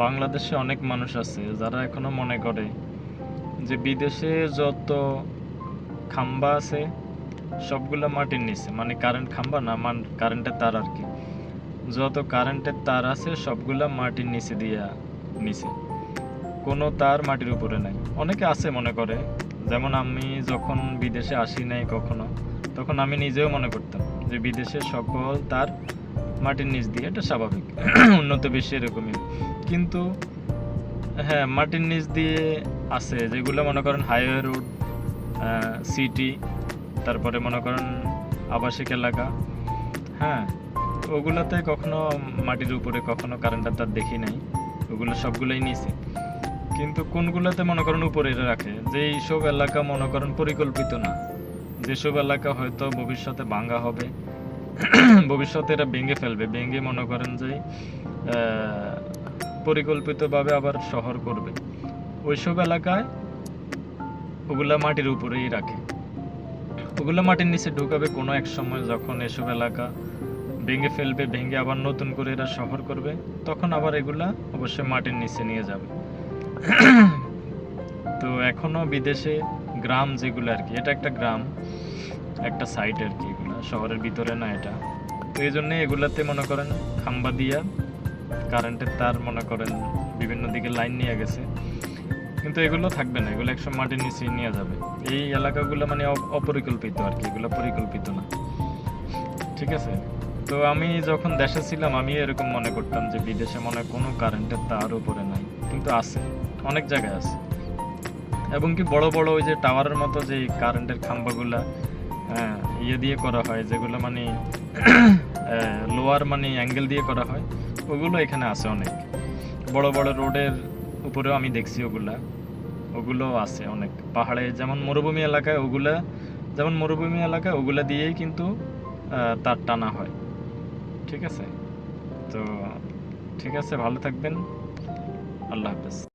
বাংলাদেশে অনেক মানুষ আছে যারা এখনও মনে করে যে বিদেশে যত খাম্বা আছে, সবগুলো মাটির নিচে মানে কারেন্ট খাম্বা না, মান কারেন্টের তার আর কি যত কারেন্টের তার আছে, সবগুলা মাটির নিচে দিয়া নিচে কোনো তার মাটির উপরে নাই। অনেকে আছে মনে করে, যেমন আমি যখন বিদেশে আসি নাই কখনো, তখন আমি নিজেও মনে করতাম যে বিদেশে সকল তার মাটির নিচ দিয়ে, এটা স্বাভাবিক। উন্নত বিশ্বে এরকমই। কিন্তু হ্যাঁ মাটির নিচ দিয়ে আছে, যেগুলো মনে করেন হাইওয়ে রোড সিটি তারপরে মনে করেন আবাসিক এলাকা হ্যাঁ ওগুলোতে কখনো মাটির উপরে কখনো কারেন্টের তার দেখি নাই, ওগুলো সবগুলোই নিচে। কিন্তু কোনগুলোতে মনে করেন উপরে রাখে যে এইসব এলাকা মনে করেন পরিকল্পিত না, যেসব এলাকা হয়তো ভবিষ্যতে ভাঙ্গা হবে ভবিষ্যতে এরা ভেঙে ফেলবে, ভেঙে মনে করেন যে পরিকল্পিতভাবে আবার শহর করবে। ওইসব এলাকায় ওগুলা মাটির উপরেই রাখে। ওগুলো মাটির নিচে ঢুকাবে কোনো এক সময় যখন এসব এলাকা ভেঙে ফেলবে, ভেঙে আবার নতুন করে এরা শহর করবে, তখন আবার এগুলা অবশ্যই মাটির নিচে নিয়ে যাবে। তো এখনও বিদেশে গ্রাম যেগুলো আর কি, এটা একটা গ্রাম, একটা সাইট আর কি এগুলো, শহরের ভিতরে না এটা। তো এই জন্য এগুলাতে মনে করেন খাম্বা দিয়া কারেন্টের তার মনে করেন বিভিন্ন দিকে লাইন নিয়ে গেছে। কিন্তু এগুলো থাকবে না, এগুলো একসময় মাটির নিচে নিয়ে যাবে। এই এলাকাগুলো মানে অপরিকল্পিত আর কি, এগুলো পরিকল্পিত না। ঠিক আছে? তো আমি যখন দেশে ছিলাম, আমি এরকম মনে করতাম যে বিদেশে মনে কোনো কারেন্টের তার উপরে নাই। কিন্তু আছে, অনেক জায়গায় আছে। এবং কি বড় বড় ওই যে টাওয়ারের মতো যে কারেন্টের খাম্বাগুলা ইয়ে দিয়ে করা হয়, যেগুলো মানে লোয়ার মানে অ্যাঙ্গেল দিয়ে করা হয়, ওগুলো এখানে আছে অনেক। বড় বড় রোডের উপরেও আমি দেখছি ওগুলা। ওগুলো আছে অনেক। পাহাড়ে যেমন মরুভূমি এলাকায় ওগুলা, যেমন মরুভূমি এলাকায় ওগুলা দিয়েই কিন্তু তার টানা হয়। ঠিক আছে? তো, ঠিক আছে, ভালো থাকবেন। আল্লাহ হাফেজ।